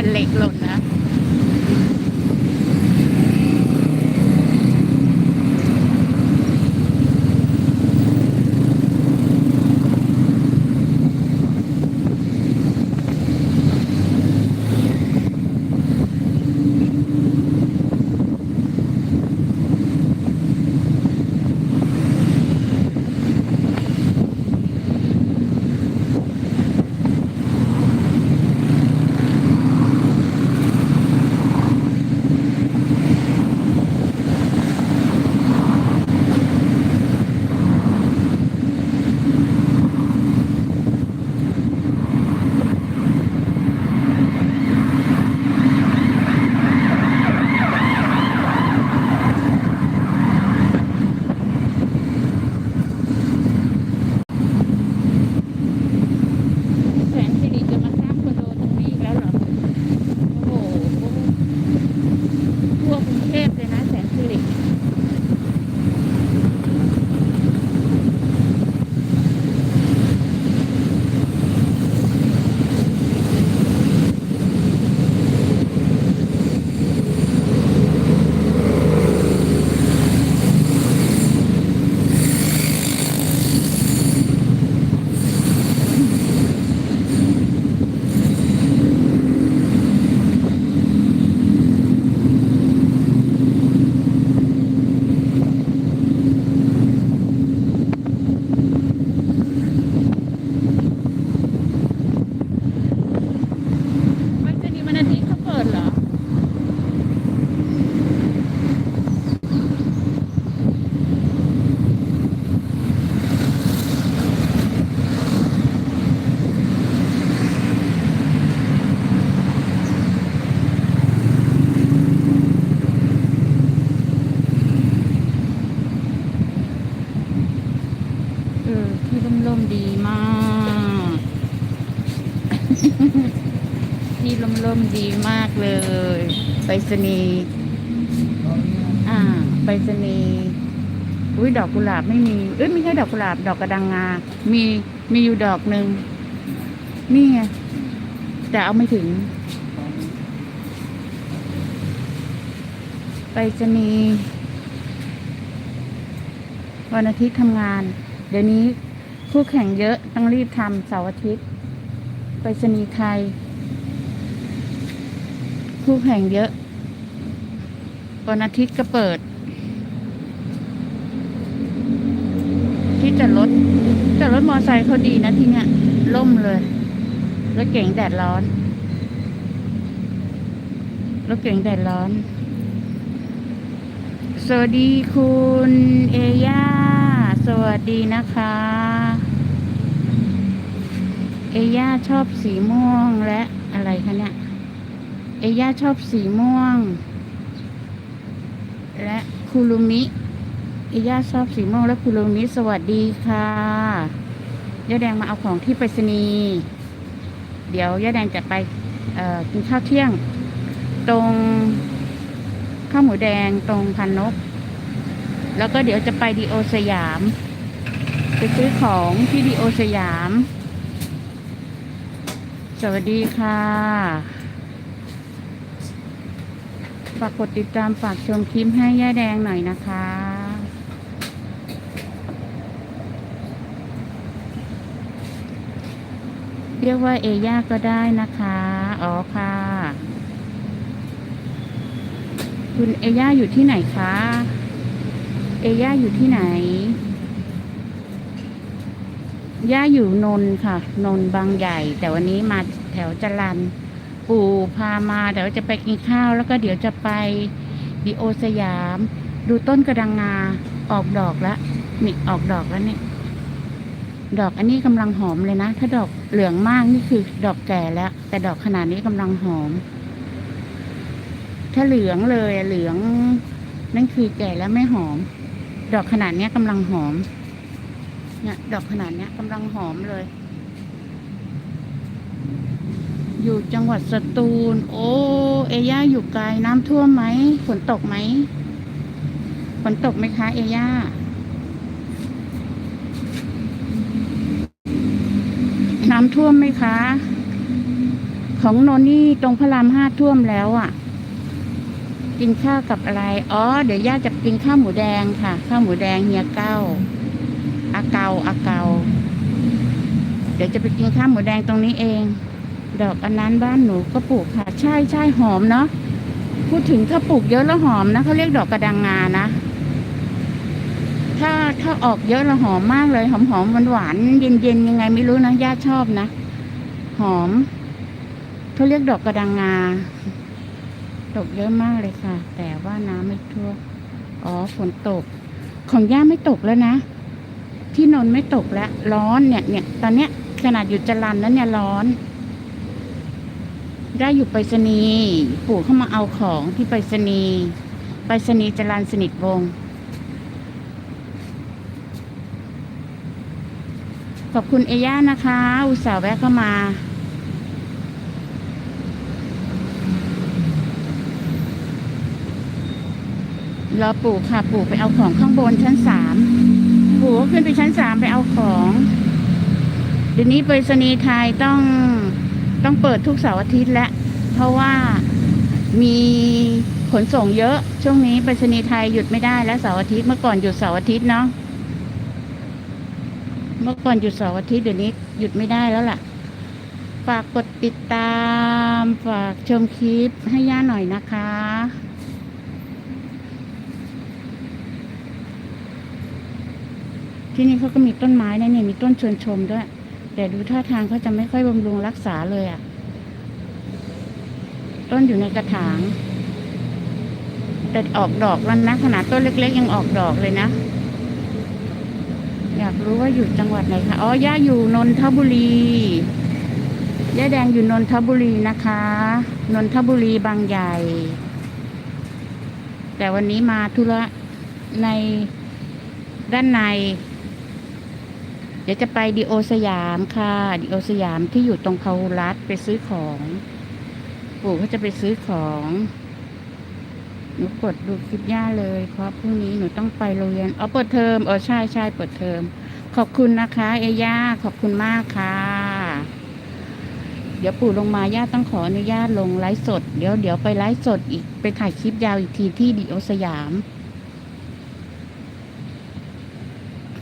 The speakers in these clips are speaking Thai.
ผ่นเหล็กหล่นนะ ที่ร่มๆดีมาก ที่ร่มๆดีมากเลย ไปรษณีอ่า ไปรษณีอุ้ยดอกกุหลาบไม่มี เอ้ยไม่ใช่ดอกกุหลาบ ดอกกระดังงา มีมีอยู่ดอกหนึ่งนี่ไงแต่เอาไม่ถึง ไปรษณีวันอาทิตย์ทำงาน เดี๋ยวนี้ คู่แข่งเยอะต้องรีบทำเสาร์อาทิตย์ไปรษณีย์ไทย คู่แข่งเยอะ วันอาทิตย์ก็เปิด ที่จอดรถจอดรถมอไซค์เขาดีนะที่เนี้ยล่มเลยรถเก๋งแดดร้อนรถเก๋งแดดร้อน สวัสดีคุณเอย่า สวัสดีนะคะ เอย่าชอบสีม่วงและอะไรคะเนี่ย เอย่าชอบสีม่วง และคูรุมิเอย่าชอบสีม่วงและคูรุมิสวัสดีค่ะย่าแดงมาเอาของที่ไปรษณีย์เดี๋ยวย่าแดงจะไปกินข้าวเที่ยง ตรงข้าวหมูแดงตรงพันนก แล้วก็เดี๋ยวจะไปดีโอสยาม ไปซื้อของที่ดีโอสยาม สวัสดีค่ะ ฝากกดติดตามฝากชมคลิปให้ย่าแดงหน่อยนะคะ เรียกว่าเอย่าก็ได้นะคะ อ๋อค่ะ คุณเอย่าอยู่ที่ไหนคะ เอย่าอยู่ที่ไหน ย่าอยู่นนค่ะ นนบางใหญ่ แต่วันนี้มาแถวจรันปู่พามาเดี๋ยวจะไปกินข้าว แล้วก็เดี๋ยวจะไปดีโอสยาม ดูต้นกระดังงาออกดอกแล้วนี่ออกดอกแล้วเนี่ยดอกอันนี้กำลังหอมเลยนะ ถ้าดอกเหลืองมากนี่คือดอกแก่แล้ว แต่ดอกขนาดนี้กำลังหอม ถ้าเหลืองเลยเหลือง นั่นคือแก่แล้วไม่หอม ดอกขนาดเนี้ยกำลังหอม เนี่ยดอกขนาดเนี้ยกำลังหอมเลย อยู่จังหวัดสตูล โอ้เอย่าอยู่ไกลน้ำท่วมไหมฝนตกไหมฝนตกไหมคะ เอย่าน้ำท่วมไหมคะ ของนนนี่ตรงพระรามห้าท่วมแล้วอะ่ะ กินข้าวกับอะไร อ๋อ เดี๋ยวย่าจะกินข้าวหมูแดงค่ะ ข้าวหมูแดงเฮียเก้า อาเกาอาเกา เดี๋ยวจะไปกินข้าวหมูแดงตรงนี้เอง ดอกอันนั้นบ้านหนูก็ปลูกค่ะ ใช่ใช่หอมเนาะ พูดถึงถ้าปลูกเยอะแล้วหอมนะเขาเรียกดอกกระดังงานะ ถ้าถ้าออกเยอะแล้วหอมมากเลย หอมหอมหวานหวานเย็นเย็นยังไงไม่รู้นะย่าชอบนะ หอมเขาเรียกดอกกระดังงาตกเยอะมากเลยค่ะ แต่ว่าน้ำไม่ทั่วอ๋อฝนตก ของย่าไม่ตกแล้วนะ ที่นนท์ไม่ตกแล้วร้อนเนี่ยเนี่ยตอนเนี้ยขนาดอยู่จรันแล้วเนี่ยร้อน ได้อยู่ไปรษณีย์ปู่เข้ามาเอาของที่ไปรษณีย์ไปรษณีย์จรันสนิทวงศ์ขอบคุณเอย่านะคะ อุตส่าห์แวะเข้ามา รอปู่ค่ะ ปู่ไปเอาของข้างบนชั้นสาม ปู่ก็ขึ้นไปชั้นสามไปเอาของเดี๋ยวนี้ไปรษณีย์ไทยต้องต้องเปิดทุกเสาร์อาทิตย์แล้วเพราะว่ามีขนส่งเยอะ ช่วงนี้ไปรษณีย์ไทยหยุดไม่ได้แล้วเสาร์อาทิตย์เมื่อก่อนหยุดเสาร์อาทิตย์เนาะเมื่อก่อนหยุดเสาร์อาทิตย์เดี๋ยวนี้หยุดไม่ได้แล้วล่ะ ฝากกดติดตาม ฝากชมคลิปให้ย่าหน่อยนะคะ ที่นี่เขาก็มีต้นไม้นะเนี่ยมีต้นชวนชมด้วย แต่ดูท่าทางเขาจะไม่ค่อยบำรุงรักษาเลยอะ่ะ ต้นอยู่ในกระถาง แต่ออกดอกแล้วนะขนาดต้นเล็ก ๆ ยังออกดอกเลยนะ อยากรู้ว่าอยู่จังหวัดไหนคะอ๋อย่าอยู่นนทบุรีย่าแดงอยู่นนทบุรีนะคะ นนทบุรีบางใหญ่ แต่วันนี้มาธุระในด้านใน ดี๋ยวจะไปดีโอสยามค่ะดีโอสยามที่อยู่ตรงพาหุรัตไปซื้อของปู่เขาจะไปซื้อของหนูกดดูคลิปย่าเลยเพราะพรุ่งนี้หนูต้องไปโรงเรียนอ๋อเปิดเทอมอ๋อใช่ใช่เปิดเทอม ขอบคุณนะคะ เอย่าขอบคุณมากค่ะ เดี๋ยวปู่ลงมาย่าต้องขออนุญาตลงไลฟ์สด เดี๋ยวเดี๋ยวไปไลฟ์สดอีกไปถ่ายคลิปยาวอีกทีที่ดีโอสยาม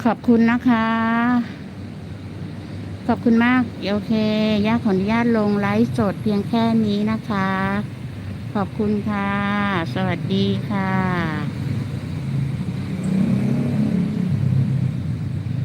ขอบคุณนะคะ ขอบคุณมาก โอเค ย่าขออนุญาตลงไลฟ์สดเพียงแค่นี้นะคะ ขอบคุณค่ะ สวัสดีค่ะ